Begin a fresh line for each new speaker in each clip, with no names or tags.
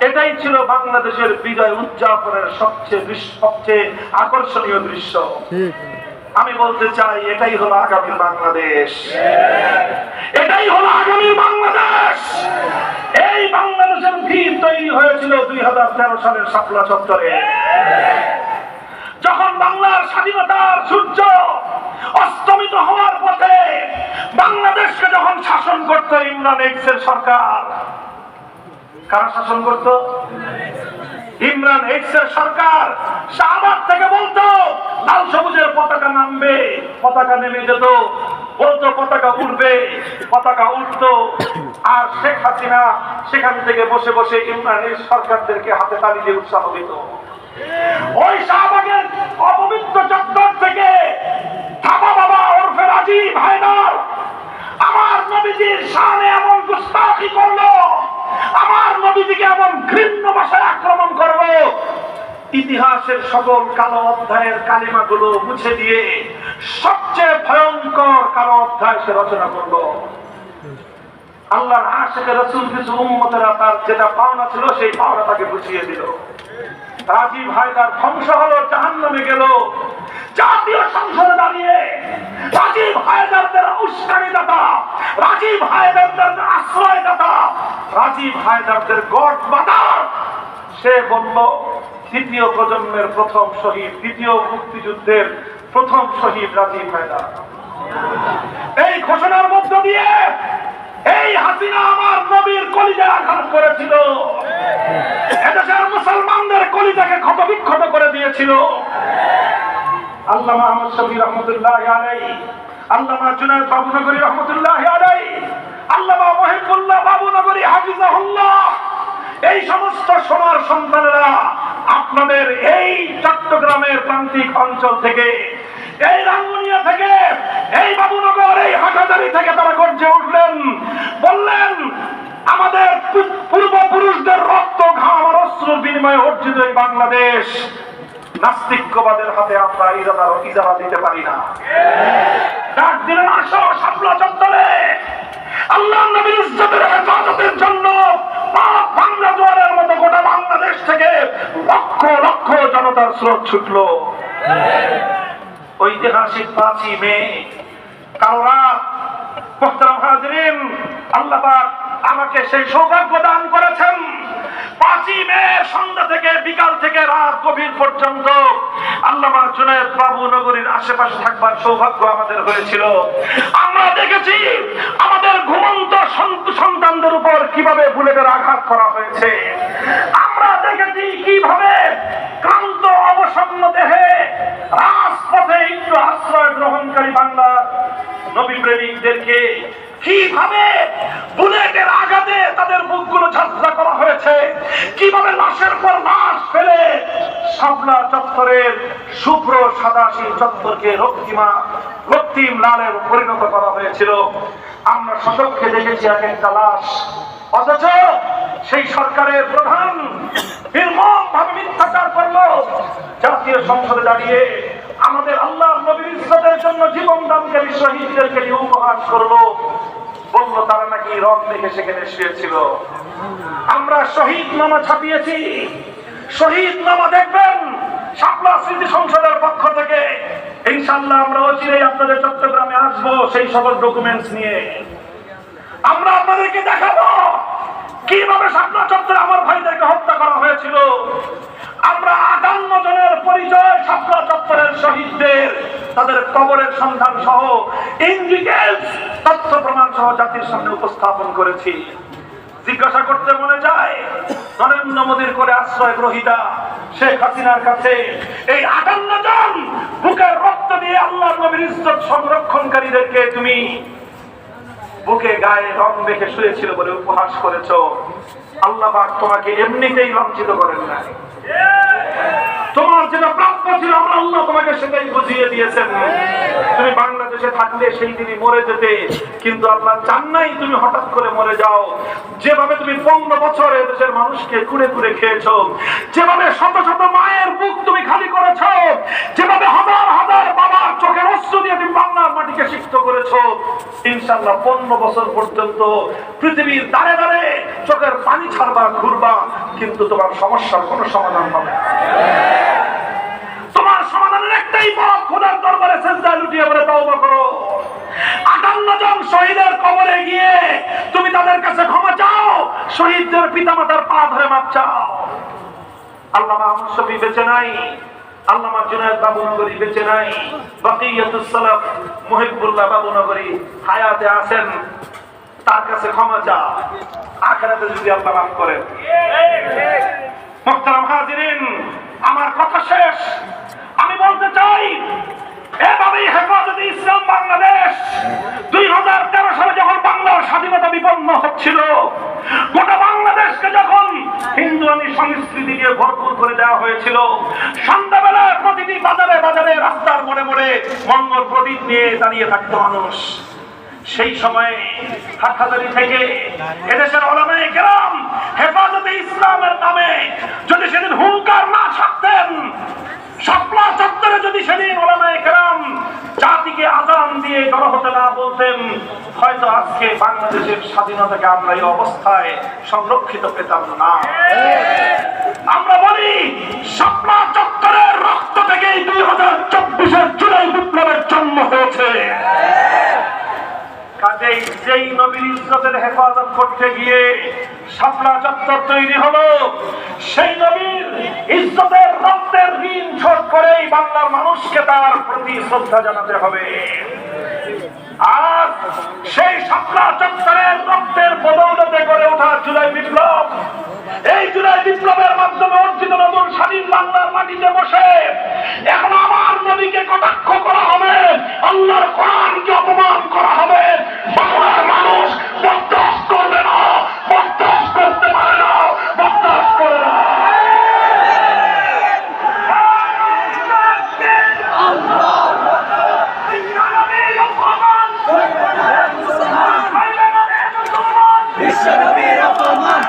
এটাই ছিল বাংলাদেশের বিজয় উদযাপনের সবচেয়ে সবচেয়ে আকর্ষণীয় দৃশ্য। আমি বলতে চাই এটাই হলো আগামী বাংলাদেশ। এটাই হলো আগামী বাংলাদেশ! এই বাংলাদেশের ভিড় তৈরি হয়েছিল দুই হাজার তেরো সালের শাপলা চত্বরে। যখন বাংলার স্বাধীনতার সূর্য অস্তমিত হওয়ার পথে বাংলাদেশকে যখন শাসন করত ইমরান এক্সের সরকার কারা শাসন করত? ইমরান এক্সের সরকার। শাহবাগ থেকে বলতো, লাল সবুজের পতাকা নামবে, পতাকা নেমে যেত, বলতো পতাকা উঠবে পতাকা উঠতো আর শেখ হাসিনা সেখান থেকে বসে বসে ইমরানের সরকারদেরকে হাতে তালি দিয়ে উৎসাহ দিত। ওই শাহবাগের অপবিত্র চত্বর থেকে থাপা বাবা ওরফে রাজীব হায়দার আমার নবীজির সামনে এমন গুস্তাখি করল নবীজিকে এমন ঘৃণ্য ভাষায় আক্রমণ করল ইতিহাসের সকল কালো অধ্যায়ের কালিমাগুলো মুছে দিয়ে সবচেয়ে ভয়ঙ্কর কালো অধ্যায় সে রচনা করল আল্লাহর আশেখে রসুল কিছু উম্মতেরা তার যেটা পাওনা ছিল সেই পাওনা তাকে বুঝিয়ে দিল। রাজীব হায়দার ধ্বংস হলো জাহান গেল। জাতীয় সংসদে দাঁড়িয়ে রাজীব হায়দারদের উস্কানিদাতা রাজীব হায়দারদের আশ্রয়দাতা, রাজীব হায়দারদের গড মাতার সে বলল, দ্বিতীয় প্রজন্মের প্রথম শহীদ, দ্বিতীয় মুক্তিযুদ্ধের প্রথম শহীদ রাজীব হায়দার। এই ঘোষণার মধ্য দিয়ে এই হাসিনা আমার নবীর কলিজায় আঘাত করেছিল। এদেশের মুসলমানদের কলিজাকে ক্ষত বিক্ষত করে দিয়েছিল। আল্লামা আহমদ শফি রহমতুল্লাহ আলাই আল্লামা জুনায়দ বাবুনগরী রহমতুল্লাহ আলাই আল্লামা মহিবুল্লাহ বাবুনগরী হাফিজাহুল্লাহ। এই সমস্ত সোনার সন্তানেরা আপনাদের এই চট্টগ্রামের প্রান্তিক অঞ্চল থেকে, এই রাঙ্গুনিয়া থেকে, এই বাবুনগর, এই হাটাজারি থেকে তারা গর্জে উঠলেন। বললেন, আমাদের পূর্বপুরুষদের রক্ত, ঘাম আর অস্ত্রের বিনিময়ে অর্জিত এই বাংলাদেশ। নাস্তিক্যবাদের হাতে আমরা ইজারা ইজারা দিতে পারি না। ডাক দিলেন, আসো শাপলা চত্বরে। আল্লাহ নবীর ইজ্জতের হেফাজতের জন্য বাংলা জোয়ারের মতো গোটা বাংলাদেশ থেকে লক্ষ লক্ষ জনতার স্রোত ছুটলো। ঐতিহাসিক পাঁচই মে, কাল রাত হাজরিন, আল্লাহ আমাকে সেই সৌভাগ্য দান করেছেন পাঁচই মে সন্ধ্যা থেকে বিকাল থেকে রাত গভীর পর্যন্ত আল্লামা জুনায়দ বাবু নগরীর আশেপাশে থাকবার সৌভাগ্য আমাদের হয়েছিল। আমরা দেখেছি আমাদের ঘুমন্ত সন্তানদের উপর কীভাবে বুলেটের আঘাত করা হয়েছে। আমরা দেখেছি কীভাবে ক্লান্ত, অবসন্ন দেহে রাজপথে আশ্রয় গ্রহণকারী বাংলার নবী প্রেমিকদেরকে কীভাবে বুলেটের আঘাতে তাদের বুকগুলো ঝাঁঝরা করা হয়েছে কীভাবে লাশের পর লাশ ফেলে? শাপলা চত্বরের শুভ্র সাদা সেই চত্বরকে রক্তিমা, রক্তিম লালের পরিণত করা হয়েছিল। আমরা সচক্ষে দেখেছি এক একটা লাশ। অথচ সেই সরকারের প্রধান নির্মম মিথ্যাচার করল। জাতীয় সংসদে দাঁড়িয়ে আমাদের আল্লাহ নবীর ইজ্জতের জন্য জীবন দানকারী শহীদদেরকে উপহাস করল। বলল, তারা নাকি রং দেখে সেখানে শুয়েছিল। আমরা শহীদ নামা ছাপিয়েছি। শহীদ নামা দেখবেন শাপলা স্মৃতি সংসদের পক্ষ থেকে। ইনশাল্লাহ আমরা অচিরেই আপনাদের চট্টগ্রামে আসব সেই সকল ডকুমেন্টস নিয়ে। আমরা আপনাদেরকে দেখাবো কীভাবে শাপলা চত্বরে আমার ভাইদেরকে হত্যা করা হয়েছিল। আমরা আটান্ন জনের পরিচয় শাপলা চত্বরের শহীদদের, তাদের কবরের সন্ধান সহ ইন ডিটেলস তথ্য প্রমাণ সহ জাতির সামনে উপস্থাপন করেছি। জিজ্ঞাসা করতে মনে যায়, নরেন্দ্র মোদীর করে আশ্রয় গ্রহীতা শেখ হাসিনার কাছে এই আটান্ন জন বুকের রক্ত দিয়ে আল্লাহ নবীর ইজ্জত সংরক্ষণকারীদেরকে তুমি বুকে গায়ে রং দেখে শুয়েছিল বলে উপহাস করেছ। আল্লাহ তোমাকে এমনিতেই লাঞ্ছিত করেন নাই তোমার যেটা প্রাপ্য ছিল, আমার আল্লাহ তোমাকে সেটাই বুঝিয়ে দিয়েছেন। তুমি বাংলাদেশে থাকলে সেই দিনই মরে যেতে। কিন্তু আল্লাহ চান নাই তুমি হঠাৎ করে মরে যাও। যেভাবে তুমি পনেরো বছর এ দেশের মানুষকে কুড়ে কুড়ে খেয়েছো, যেভাবে শত শত মায়ের বুক তুমি খালি করেছ, যেভাবে হাজার হাজার বাবার চোখের অস্ত্র দিয়ে তুমি বাংলার মাটিকে সিক্ত করেছ ইনশাল্লাহ পনেরো বছর পর্যন্ত পৃথিবীর দাঁড়ে দাঁড়ে চোখের চলবা ঘুরবা, কিন্তু তোমার সমস্যার কোনো সমাধান হবে সমাধানের একটাই পথ খোদার দরবারে সেজদা লুটিয়ে পড়ে তওবা করো। আটান্ন জন শহীদের কবরে গিয়ে তুমি তাদের কাছে ক্ষমা চাও শহীদদের পিতামাতার পা ধরে মাপ চাও। আল্লামা আহমদ শফি বেঁচে নাই আল্লামা জুনায়দ বাবুনগরী বেঁচে নাই বাকিয়াতুস সালাফ মুহিবুল্লাহ বাবুনগরী হায়াতে আছেন তার কাছে ক্ষমা চাও। আখেরাতে যদি আল্লাহ মাফ করেন। মোহতারাম হাজিরিন আমার কথা শেষ আমি বলতে চাই এভাবেই হেফাজতে ইসলাম বাংলাদেশ দুই হাজার তেরো সালে যখন বাংলার স্বাধীনতা বিপন্ন হচ্ছিল গোটা বাংলাদেশকে যখন হিন্দুয়ানি সংস্কৃতি দিয়ে ভরপুর করে দেওয়া হয়েছিল। সন্ধ্যাবেলা প্রতিটি বাজারে বাজারে রাস্তার মোড়ে মোড়ে মঙ্গল প্রদীপ নিয়ে দাঁড়িয়ে থাকতো মানুষ। সেই সময়ে হাটহাজারি থেকে এদেশের অলামে গেলাম হেফাজতে ইসলামের নামে যদি সেদিন হুঙ্কার না ছাড়তেন চত্বরে যদি সেদিন আজান দিয়ে বাংলাদেশের অবস্থায় সংরক্ষিত পেতাম না। আমরা বলি চত্বরের রক্ত থেকেই দুই হাজার চব্বিশের জুলাই বিপ্লবের জন্ম হয়েছে। কাজেই যেই হেফাজত করতে গিয়ে শাপলা চত্বর তৈরি হলো, সেই নবীর ইজ্জতের করেই বাংলার মানুষকে তার প্রতি শ্রদ্ধা জানাতে হবে। আজ সেই শাপলা চত্বরের রক্তের বদৌলতে করে ওঠা জুলাই বিপ্লব, এই জুলাই বিপ্লবের মাধ্যমে অর্জিত নতুন স্বাধীন বাংলার মাটিতে বসে এখন আমার নদীকে কটাক্ষ করা হবে। আল্লাহর কোরআনকে অপমান করা হবে বাংলার মানুষ বরদাস্ত করবে না বরদাস্ত করতে পারে না বরদাস্ত করে না
বিশ্বনবীর অপমান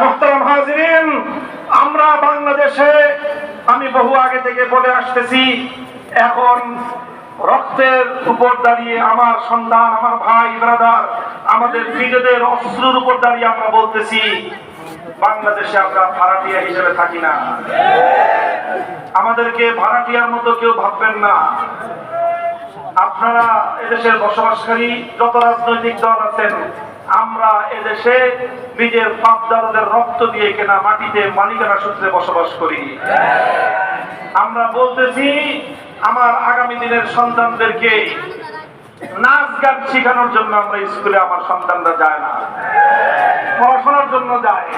মোহতারাম হাজিরিন আমরা বাংলাদেশে আমি বহু আগে থেকে বলে আসতেছি, এখন রক্তের উপর দাঁড়িয়ে আমার সন্তান, আমার ভাই ব্রাদার আমাদের নিজেদের অস্ত্রের উপর দাঁড়িয়ে আমরা বলতেছি, বাংলাদেশে আমরা ভাড়াটিয়া হিসেবে থাকি না। আমাদেরকে ভাড়াটিয়ার মতো কেউ ভাববেন না। আপনারা এদেশের বসবাসকারী, যত রাজনৈতিক দল আছেন আমরা এদেশে নিজের পাপ রক্ত দিয়ে কেনা মাটিতে মালিকানা সূত্রে বসবাস করি। আমরা বলতেছি, আমার আগামী দিনের সন্তানদেরকে নাচ গান শেখানোর জন্য আমরা স্কুলে আমার সন্তানরা যায় না। পড়াশোনার জন্য যায়।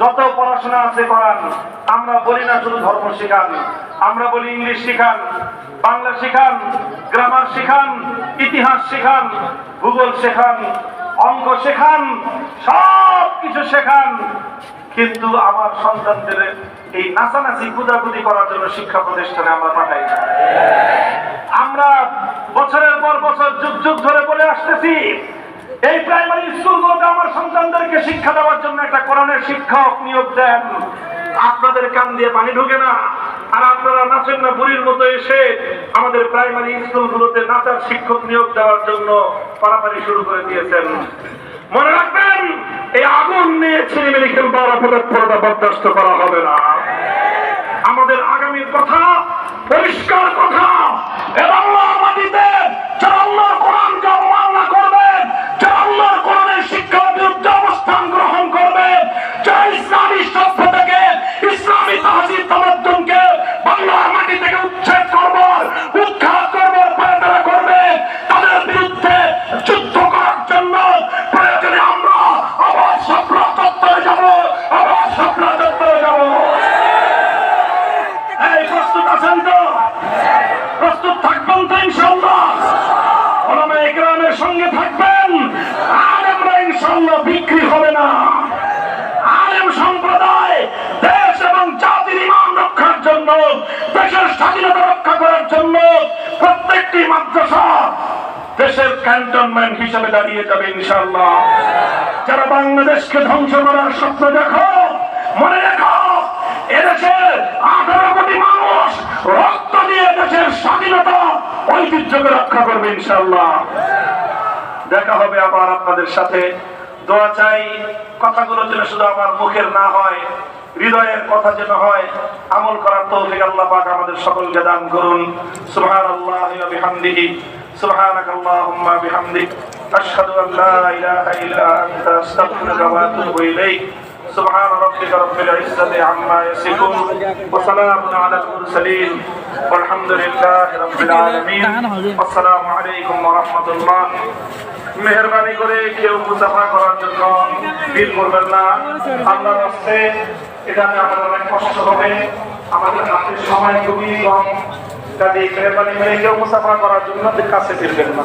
যত পড়াশোনা আছে করান, আমরা বলি না শুধু ধর্ম শেখান, আমরা বলি ইংলিশ শেখান, বাংলা শেখান, গ্রামার শেখান, ইতিহাস শেখান, ভূগোল শেখান অঙ্ক শেখান, সব কিছু শেখান। কিন্তু আমার সন্তানদের এই নাচানাচি, কুদাকুদি করার জন্য শিক্ষা প্রতিষ্ঠানে আমরা পাঠাই আমরা বছরের পর বছর যুগ যুগ ধরে বলে আসতেছি, এই প্রাইমারি স্কুলগুলোতে আমার সন্তানদেরকে শিক্ষা দেওয়ার জন্য একটা কোরআনের শিক্ষক নিয়োগ দেন। আপনাদের কান দিয়ে পানি ঢোকে না। আর আপনারা নাচেন না বুড়ির মতো এসে আমাদের প্রাইমারি স্কুলগুলোতে নাচার শিক্ষক নিয়োগ দেওয়ার জন্য পারাপারি শুরু করে দিয়েছেন। মনে রাখবেন, এই আগুন নিয়ে আর আপনাদের পরোটা বরদাস্ত করা হবে না। আমাদের আগামীর কথা, পরিষ্কার কথা বিক্রি হবে না। আলেম সম্প্রদায়, দেশ এবং জাতির ইমান রক্ষার জন্য, দেশের স্বাধীনতা রক্ষা করার জন্য প্রত্যেকটি মাদ্রাসা দেশের ক্যান্টনমেন্ট হিসেবে দাঁড়িয়ে যাবে ইনশাল্লাহ যারা বাংলাদেশকে ধ্বংস করার স্বপ্ন দেখো, মনে রেখো আঠারো কোটি মানুষ রক্ত দিয়ে দেশের স্বাধীনতা, ঐতিহ্যকে রক্ষা করবে ইনশাল্লাহ দেখা হবে আবার আপনাদের সাথে। দোয়া চাই কথাগুলো যেন শুধু আমার মুখের না হয় হৃদয়ের কথা যেন হয় আমল করার তৌফিক আল্লাহ পাক আমাদের সকলকে দান করুন সুবহানাল্লাহি ওয়া বিহামদিহি সুবহানাক আল্লাহুম্মা বিহামদিক আশহাদু আল লা ইলাহা ইল্লা আনতা আস্তাগফিরুকা ওয়া আতুবু ইলাইক سبحان ربك رب العزة عما يصفون وسلام على المرسلين والحمد لله رب العالمين والسلام عليكم ورحمة الله মেহরবানি করে কেউ মুসাফা করার জন্য ভিড় করবেন না। আল্লাহর হস্তে এখানে আমাদের অনেক কষ্ট হবে। আমাদের হাতে সময় খুবই কম। কাজে মেহরবানি করে কেউ মুসাফা করার জন্য কাছে ফিরবেন না।